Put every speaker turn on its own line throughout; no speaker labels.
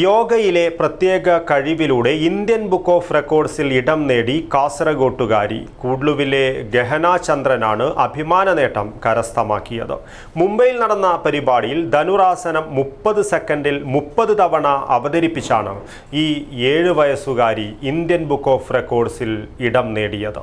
യോഗയിലെ പ്രത്യേക കഴിവിലൂടെ Indian book of റെക്കോർഡ്സിൽ ഇടം നേടി കാസർഗോട്ടുകാരി കൂഡ്ലുവിലെ ഗഹന ചന്ദ്രനാണ് അഭിമാന നേട്ടം കരസ്ഥമാക്കിയത്. മുംബൈയിൽ നടന്ന പരിപാടിയിൽ ധനുറാസനം മുപ്പത് സെക്കൻഡിൽ മുപ്പത് തവണ അവതരിപ്പിച്ചാണ് ഈ ഏഴ് വയസ്സുകാരി ഇന്ത്യൻ ബുക്ക് ഓഫ് റെക്കോർഡ്സിൽ ഇടം നേടിയത്.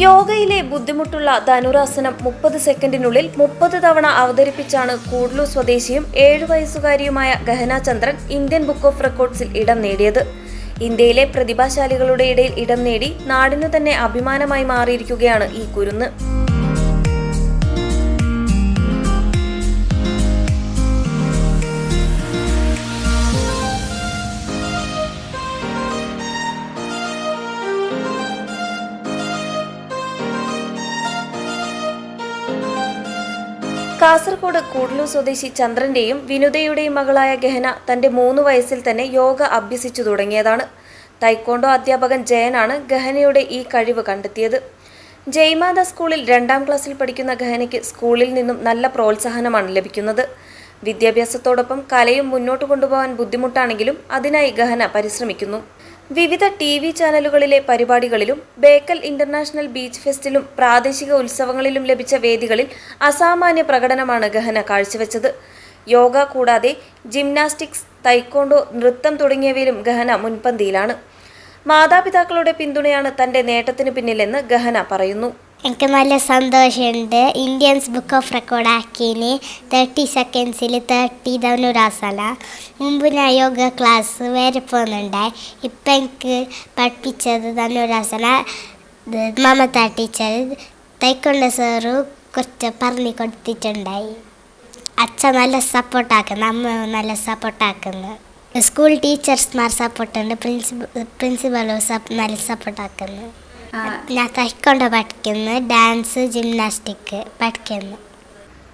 യോഗയിലെ ബുദ്ധിമുട്ടുള്ള ധനുരാസനം മുപ്പത് സെക്കൻഡിനുള്ളിൽ മുപ്പത് തവണ അവതരിപ്പിച്ചാണ് കൂഡ്ലു സ്വദേശിയും ഏഴു വയസ്സുകാരിയുമായ Gahana Chandran Indian book of റെക്കോർഡ്സിൽ ഇടം നേടിയത്. ഇന്ത്യയിലെ പ്രതിഭാശാലികളുടെ ഇടയിൽ ഇടം നേടി നാടിനു തന്നെ അഭിമാനമായി മാറിയിരിക്കുകയാണ് ഈ കുരുന്ന്. കാസർഗോഡ് കൂടലൂർ സ്വദേശി ചന്ദ്രന്റെയും വിനുതയുടെയും മകളായ ഗഹന തന്റെ മൂന്ന് വയസ്സിൽ തന്നെ യോഗ അഭ്യസിച്ചു തുടങ്ങിയതാണ്. തൈക്കോണ്ടോ അധ്യാപകൻ ജയനാണ് ഗഹനയുടെ ഈ കഴിവ് കണ്ടെത്തിയത്. ജയ്മാത സ്കൂളിൽ രണ്ടാം ക്ലാസ്സിൽ പഠിക്കുന്ന ഗഹനയ്ക്ക് സ്കൂളിൽ നിന്നും നല്ല പ്രോത്സാഹനമാണ് ലഭിക്കുന്നത്. വിദ്യാഭ്യാസത്തോടൊപ്പം കലയും മുന്നോട്ട് കൊണ്ടുപോകാൻ ബുദ്ധിമുട്ടാണെങ്കിലും അതിനായി ഗഹന പരിശ്രമിക്കുന്നു. വിവിധ ടി വി ചാനലുകളിലെ പരിപാടികളിലും ബേക്കൽ ഇന്റർനാഷണൽ ബീച്ച് ഫെസ്റ്റിലും പ്രാദേശിക ഉത്സവങ്ങളിലും ലഭിച്ച വേദികളിൽ അസാമാന്യ പ്രകടനമാണ് ഗഹന കാഴ്ചവെച്ചത്. യോഗ കൂടാതെ ജിംനാസ്റ്റിക്സ് തൈക്കോണ്ടോ നൃത്തം തുടങ്ങിയവയിലും ഗഹന മുൻപന്തിയിലാണ്. മാതാപിതാക്കളുടെ പിന്തുണയാണ് തന്റെ നേട്ടത്തിന് പിന്നിലെന്ന് ഗഹന പറയുന്നു.
എനിക്ക് നല്ല സന്തോഷമുണ്ട്. ഇന്ത്യൻസ് ബുക്ക് ഓഫ് റെക്കോർഡ് ആക്കിയതിന് തേർട്ടി സെക്കൻഡ്സിൽ തേർട്ടി ധനുരാസന മുമ്പ് ഞാൻ യോഗ ക്ലാസ് വരെ പോകുന്നുണ്ടായി ഇപ്പം എനിക്ക് പഠിപ്പിച്ചത് dhanurasana Mamata teacher taekwondo sir കുറച്ച് പറഞ്ഞു കൊടുത്തിട്ടുണ്ടായി. അച്ഛൻ നല്ല സപ്പോർട്ടാക്കുന്നു അമ്മ നല്ല സപ്പോർട്ടാക്കുന്നു സ്കൂൾ ടീച്ചേഴ്സ്മാർ സപ്പോർട്ടുണ്ട് പ്രിൻസിപ്പലും സപ്പ് നല്ല സപ്പോർട്ടാക്കുന്നു ഞാൻ തൈക്കൊണ്ട പഠിക്കുന്നു. ഡാൻസ് ജിംനാസ്റ്റിക് പഠിക്കുന്നു.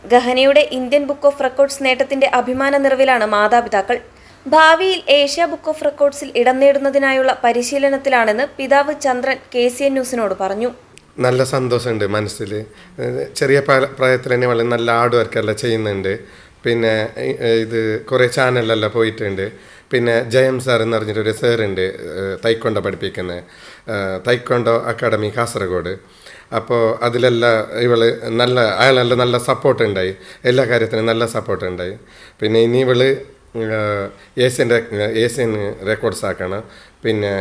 ഗഹനയുടെ ഇന്ത്യൻ ബുക്ക് ഓഫ് റെക്കോർഡ്സ് നേട്ടത്തിന്റെ അഭിമാന നിറവിലാണ് മാതാപിതാക്കൾ. ഭാവിയിൽ ഏഷ്യ ബുക്ക് ഓഫ് റെക്കോർഡ്സിൽ ഇടം നേടുന്നതിനായുള്ള പരിശീലനത്തിലാണെന്ന് പിതാവ് ചന്ദ്രൻ കെ സി എൻ ന്യൂസിനോട് പറഞ്ഞു.
നല്ല സന്തോഷമുണ്ട് മനസ്സിൽ ചെറിയ പ്രായ- പ്രായത്തിൽ തന്നെ വളരെ നല്ല ഹാർഡ് വർക്കെല്ലാം ചെയ്യുന്നുണ്ട്. പിന്നെ ഇത് കുറേ ചാനലിലെല്ലാം പോയിട്ടുണ്ട്. പിന്നെ ജയം സാർ എന്ന് പറഞ്ഞിട്ടൊരു സാറുണ്ട് തൈക്കൊണ്ട പഠിപ്പിക്കുന്നത് തൈക്കൊണ്ടോ അക്കാഡമി കാസർഗോഡ്. അപ്പോൾ അതിലെല്ലാം ഇവൾ നല്ല അയാളെല്ലാം നല്ല സപ്പോർട്ട് ഉണ്ടായി എല്ലാ കാര്യത്തിനും നല്ല സപ്പോർട്ട് ഉണ്ടായി പിന്നെ ഇനി ഇവൾ ഏഷ്യൻ ഏഷ്യൻ റെക്കോർഡ്സ് ആക്കണം. പിന്നെ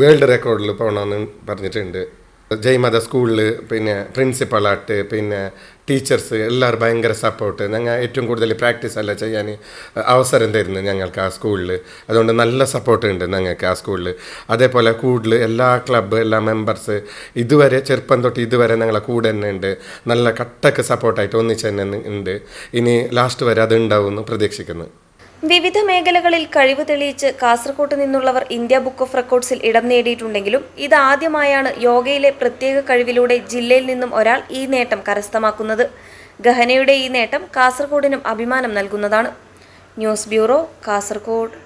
വേൾഡ് റെക്കോർഡിൽ പോകണമെന്ന് പറഞ്ഞിട്ടുണ്ട്. ജയ്മത സ്കൂളിൽ പിന്നെ പ്രിൻസിപ്പളായിട്ട് പിന്നെ ടീച്ചേഴ്സ് എല്ലാവരും ഭയങ്കര സപ്പോർട്ട് ഞങ്ങൾ ഏറ്റവും കൂടുതൽ പ്രാക്ടീസ് എല്ലാം ചെയ്യാൻ അവസരം തരുന്നു ഞങ്ങൾക്ക് ആ സ്കൂളിൽ അതുകൊണ്ട് നല്ല സപ്പോർട്ട് ഉണ്ട് ഞങ്ങൾക്ക് ആ സ്കൂളിൽ അതേപോലെ കൂടുതൽ എല്ലാ ക്ലബ്ബ് എല്ലാ മെമ്പേഴ്സ് ഇതുവരെ ചെറുപ്പം തൊട്ട് ഇതുവരെ ഞങ്ങളെ കൂടെ തന്നെ ഉണ്ട്. നല്ല കട്ടക്ക് സപ്പോർട്ടായിട്ട് ഒന്നിച്ച് തന്നെ ഉണ്ട്. ഇനി ലാസ്റ്റ് വരെ അത് ഉണ്ടാവുമെന്ന് പ്രതീക്ഷിക്കുന്നു.
വിവിധ മേഖലകളിൽ കഴിവ് തെളിയിച്ച് കാസർകോട്ട് നിന്നുള്ളവർ ഇന്ത്യ ബുക്ക് ഓഫ് റെക്കോർഡ്സിൽ ഇടം നേടിയിട്ടുണ്ടെങ്കിലും ഇത് ആദ്യമായാണ് യോഗയിലെ പ്രത്യേക കഴിവിലൂടെ ജില്ലയിൽ നിന്നും ഒരാൾ ഈ നേട്ടം കരസ്ഥമാക്കുന്നത്. ഗഹനയുടെ ഈ നേട്ടം കാസർകോടിനും അഭിമാനം നൽകുന്നതാണ്. News bureau Kasaragod